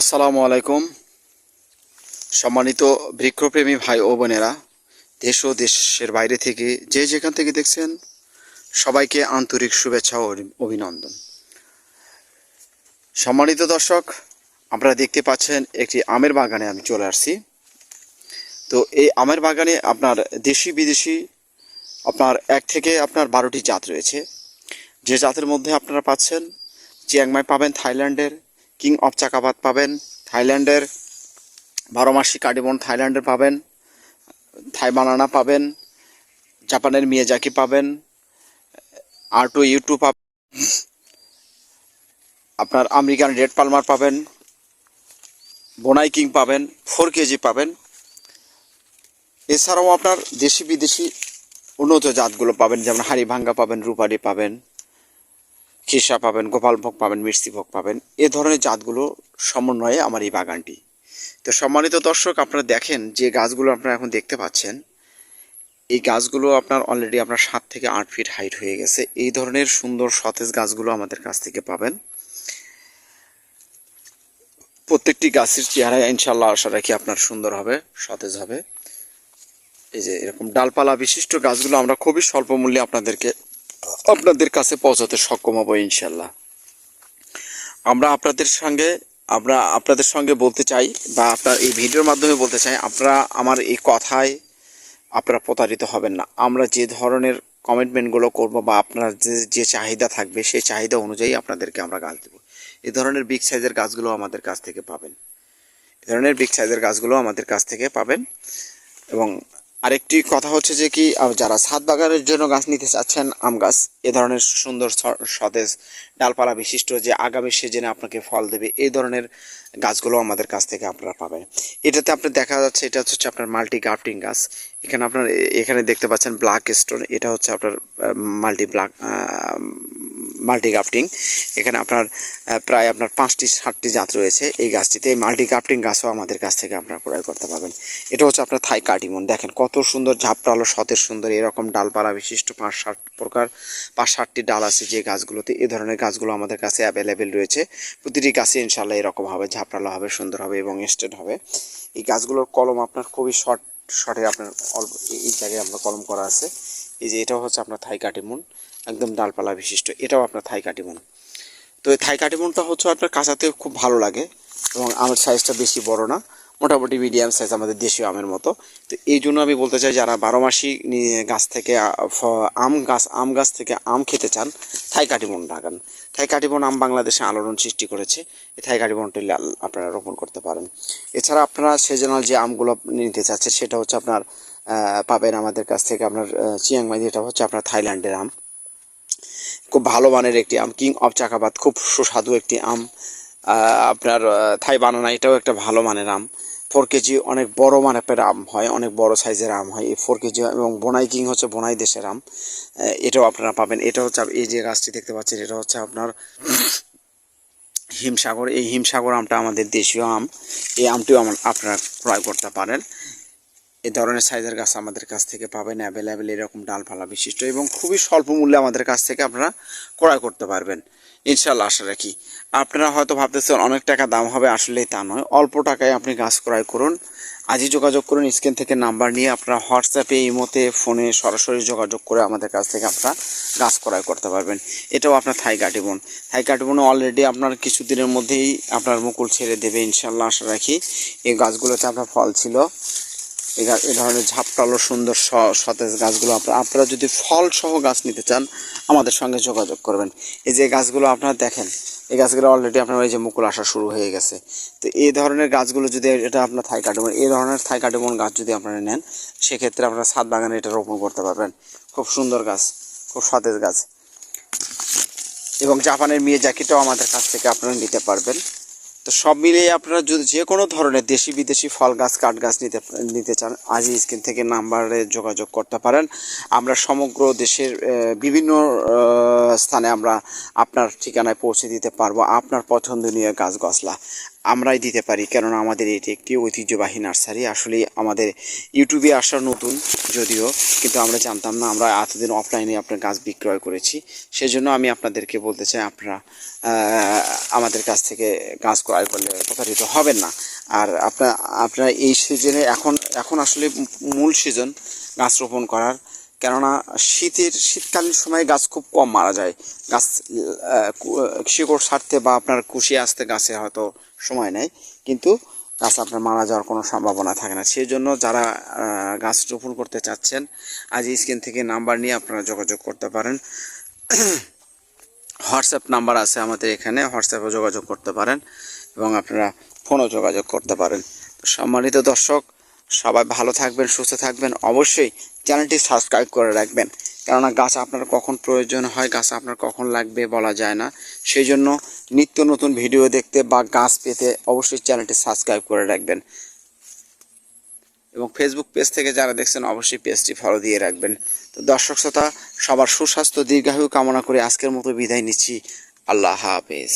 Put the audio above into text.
আসসালামু আলাইকুম। সম্মানিত বৃক্ষপ্রেমী ভাই ও বোনেরা, দেশ ও দেশের বাইরে থেকে যে যেখান থেকে দেখছেন, সবাইকে আন্তরিক শুভেচ্ছা ও অভিনন্দন। সম্মানিত দর্শক, আপনারা দেখতে পাচ্ছেন একটি আমের বাগানে আমি চলে আসছি। তো এই আমের বাগানে আপনার দেশি বিদেশি, আপনার এক থেকে আপনার বারোটি জাত রয়েছে। যে জাতের মধ্যে আপনারা পাচ্ছেন, চিয়াংমাই পাবেন থাইল্যান্ডের কিং অফ চাকাবাদ পাবেন। থাইল্যান্ডের বারো মাসি কাডিমন থাইল্যান্ডের পাবেন। থাই বানানা পাবেন। জাপানের মিয়াজাকি পাবেন। আর টু ইউ টু পাবেন। আপনার আমেরিকান রেড পালমার পাবেন। বোনাই কিং পাবেন। ফোর কেজি পাবেন। এছাড়াও আপনার দেশি বিদেশি উন্নত জাতগুলো পাবেন। যেমন হাড়িভাঙ্গা পাবেন, রূপালি পাবেন। খিসা পাবেন গোপালভোগ পাবেন মিষ্টিভোগ পাবেন, এ ধরনের জাতগুলো সমন্বয়ে আমার এই বাগানটি। তো সম্মানিত দর্শক, আপনারা দেখেন যে গাছগুলো আপনারা এখন দেখতে পাচ্ছেন, এই গাছগুলো আপনার অলরেডি আপনার সাত থেকে আট ফিট হাইট হয়ে গেছে। এই ধরনের সুন্দর সতেজ গাছগুলো আমাদের কাছ থেকে পাবেন। প্রত্যেকটি গাছের চেহারা ইনশাল্লাহ আশা রাখি আপনার সুন্দর হবে, সতেজ হবে। এই যে এরকম ডালপালা বিশিষ্ট গাছগুলো আমরা খুবই স্বল্প মূল্যে আপনাদেরকে আপনাদের কাছে পৌঁছাতে সক্ষম হব ইনশাল্লাহ। আমরা আপনাদের সঙ্গে, আমরা আপনাদের সঙ্গে বলতে চাই বা আপনার এই ভিডিওর মাধ্যমে বলতে চাই, আপনারা আমার এই কথায় আপনারা প্রতারিত হবেন না। আমরা যে ধরনের কমিটমেন্টগুলো করব বা আপনার যে যে চাহিদা থাকবে, সেই চাহিদা অনুযায়ী আপনাদেরকে আমরা গাছ দেবো। এ ধরনের বিগ সাইজের গাছগুলো আমাদের কাছ থেকে পাবেন। এ ধরনের বিগ সাইজের গাছগুলো আমাদের কাছ থেকে পাবেন এবং আরেকটি কথা হচ্ছে যে কি যারা ছাদ বাগানের জন্য গাছ নিতে চাচ্ছেন, আম গাছ, এ ধরনের সুন্দর সতেজ ডালপালা বিশিষ্ট যে আগামী সিজনে আপনাকে ফল দেবে, এই ধরনের গাছগুলো আমাদের কাছ থেকে আপনারা পাবেন। এটাতে আপনার দেখা যাচ্ছে, এটা হচ্ছে আপনার মাল্টি গাফটিং গাছ। এখানে আপনার এখানে দেখতে পাচ্ছেন ব্ল্যাক স্টোন, এটা হচ্ছে আপনার মাল্টি ব্ল্যাক মাল্টি গাফটিং এখানে আপনার প্রায় আপনার পাঁচটি ষাটটি জাত রয়েছে এই গাছটিতে। এই মাল্টি গাফটিং গাছও আমাদের কাছ থেকে আপনারা ক্রয় করতে পারবেন। এটা হচ্ছে আপনার থাই কাটিমন দেখেন কত সুন্দর ঝাপড়ালো সতেজ, সুন্দর, এরকম ডালপালা বিশিষ্ট পাঁচ ষাট প্রকার, পাঁচ ষাটটি ডাল আছে যে গাছগুলোতে এ ধরনের গাছগুলো আমাদের কাছে অ্যাভেলেবেল রয়েছে। প্রতিটি গাছে ইনশাল্লাহ এরকম হবে ঝাপড়ালো হবে, সুন্দর হবে এবং স্টেট হবে। এই গাছগুলোর কলম আপনার খুবই শর্ট শর্টে আপনার অল্প, এই জায়গায় আপনার কলম করা আছে। এই যে এটাও হচ্ছে আপনার থাই কাটিমন, একদম ডালপালা বিশিষ্ট, এটাও আপনার থাই কাটিমন। তো এই থাই কাটিমনটা হচ্ছে আপনার কাঁচাতে খুব ভালো লাগে এবং আমের সাইজটা বেশি বড় না, মোটামুটি মিডিয়াম সাইজ আমাদের দেশীয় আমের মতো। তো এই জন্য আমি বলতে চাই, যারা বারো মাসি গাছ থেকে আম গাছ আম গাছ থেকে আম খেতে চান, থাই কাটিমন লাগান। থাই কাটিমন আম বাংলাদেশে আলোড়ন সৃষ্টি করেছে, এই থাই কাটিমনটি আপনারা রোপণ করতে পারেন। এছাড়া আপনারা সিজনাল যে আমগুলো নিতে চাচ্ছেন সেটা হচ্ছে আপনার পাবেন আমাদের কাছ থেকে। আপনার চিয়াংমাই যেটা হচ্ছে আপনার থাইল্যান্ডের আম। খুব ভালো মানের একটি আম। কিং অফ চাকাবাদ, খুব সুস্বাদু একটি আম। আপনার থাই বানানা, এটাও একটা ভালো মানের আম। ফোর কেজি অনেক বড় মানের আম হয়, অনেক বড় সাইজের আম হয়। এই ফোর কেজি এবং বোনাই কিং হচ্ছে বোনাই দেশের আম। এটাও আপনারা পাবেন। এটা হচ্ছে এই যে গাছটি দেখতে পাচ্ছেন, এটা হচ্ছে আপনার হিমসাগর। এই হিমসাগর আমটা আমাদের দেশীয় আম। এই আমটিও আপনারা ক্রয় করতে পারেন। এই ধরনের সাইজের গাছ আমাদের কাছ থেকে পাবেন অ্যাভেলেবেল এরকম ডালপালা বিশিষ্ট এবং খুবই স্বল্প মূল্যে আমাদের কাছ থেকে আপনারা ক্রয় করতে পারবেন। ইনশাল্লাহ আশা রাখি। আপনারা হয়তো ভাবতেছেন অনেক টাকা দাম হবে আসলে তা নয়। অল্প টাকায় আপনি গাছ ক্রয় করুন। আজই যোগাযোগ করুন, স্ক্রিন থেকে নাম্বার নিয়ে আপনারা হোয়াটসঅ্যাপে ইমোতে, ফোনে সরাসরি যোগাযোগ করে আমাদের কাছ থেকে আপনারা গাছ ক্রয় করতে পারবেন। এটাও আপনার থাই কাটিবন থাই কাটিবনে অলরেডি আপনার কিছুদিনের মধ্যেই আপনার মুকুল ছেড়ে দেবে ইনশাল্লাহ আশা রাখি। এই গাছগুলোতে আপনার ফল ছিল। এই ধরনের ঝাপটালো সুন্দর সতেজ গাছগুলো আপনারা আপনারা যদি ফল সহ গাছ নিতে চান, আমাদের সঙ্গে যোগাযোগ করবেন। এই যে গাছগুলো আপনারা দেখেন, এই গাছগুলো অলরেডি আপনার এই যে মুকুল আসা শুরু হয়ে গেছে। তো এই ধরনের গাছগুলো যদি এটা আপনার থাই কাটিমন এই ধরনের থাই কাটিমন গাছ যদি আপনারা নেন, সেক্ষেত্রে আপনারা ছাদ বাগানে এটা রোপণ করতে পারবেন। খুব সুন্দর গাছ, খুব সতেজ গাছ। এবং জাপানের মেয়ে জ্যাকেটও আমাদের কাছ থেকে আপনারা নিতে পারবেন। তো সব মিলিয়ে আপনারা যদি যে কোনো ধরনের দেশি বিদেশি ফল গাছ, কাঠ গাছ নিতে নিতে চান, আজই স্ক্রিন থেকে নাম্বারে যোগাযোগ করতে পারেন। আমরা সমগ্র দেশের বিভিন্ন স্থানে আমরা আপনার ঠিকানায় পৌঁছে দিতে পারব আপনার পছন্দনীয় গাছ গছলা। আমরাই দিতে পারি, কেননা আমাদের এটি একটি ঐতিহ্যবাহী নার্সারি। আসলে আমাদের ইউটিউবে আসা নতুন যদিও, কিন্তু আমরা জানতাম না, আমরা এতদিন অফলাইনে আপনার গাছ বিক্রয় করেছি। সেজন্য আমি আপনাদেরকে বলতে চাই, আপনারা আমাদের কাছ থেকে গাছ ক্রয় করলে প্রতারিত হবেন না। আর আপনার আপনার এই সিজনে এখন এখন আসলে মূল সিজন গাছ রোপণ করার। কেননা শীতের, শীতকালীন সময়ে গাছ খুব কম মারা যায়। গাছ শিকড় ছাড়তে বা আপনার কুশি আসতে গাছে হয়তো সময় নেয়। কিন্তু গাছ আপনার মারা যাওয়ার কোনো সম্ভাবনা থাকে না। সেই জন্য যারা গাছ রোপণ করতে চাচ্ছেন, আজ স্ক্রিন থেকে নাম্বার নিয়ে আপনারা যোগাযোগ করতে পারেন। হোয়াটসঅ্যাপ নাম্বার আছে আমাদের এখানে। হোয়াটসঅ্যাপে যোগাযোগ করতে পারেন। এবং আপনারা ফোনও যোগাযোগ করতে পারেন। সম্মানিত দর্শক, সবাই ভালো থাকবেন, সুস্থ থাকবেন। অবশ্যই চ্যানেলটি সাবস্ক্রাইব করে রাখবেন। কেননা গাছ আপনার কখন প্রয়োজন হয়, গাছ আপনার কখন লাগবে বলা যায় না। সেই জন্য নিত্য নতুন ভিডিও দেখতে বা গাছ পেতে অবশ্যই চ্যানেলটি সাবস্ক্রাইব করে রাখবেন। এবং ফেসবুক পেজ থেকে যারা দেখছেন, অবশ্যই পেজটি ফলো দিয়ে রাখবেন। তো দর্শক শ্রোতা, সবার সুস্বাস্থ্য, দীর্ঘায়ু কামনা করে আজকের মতো বিদায় নিচ্ছি। আল্লাহ হাফেজ।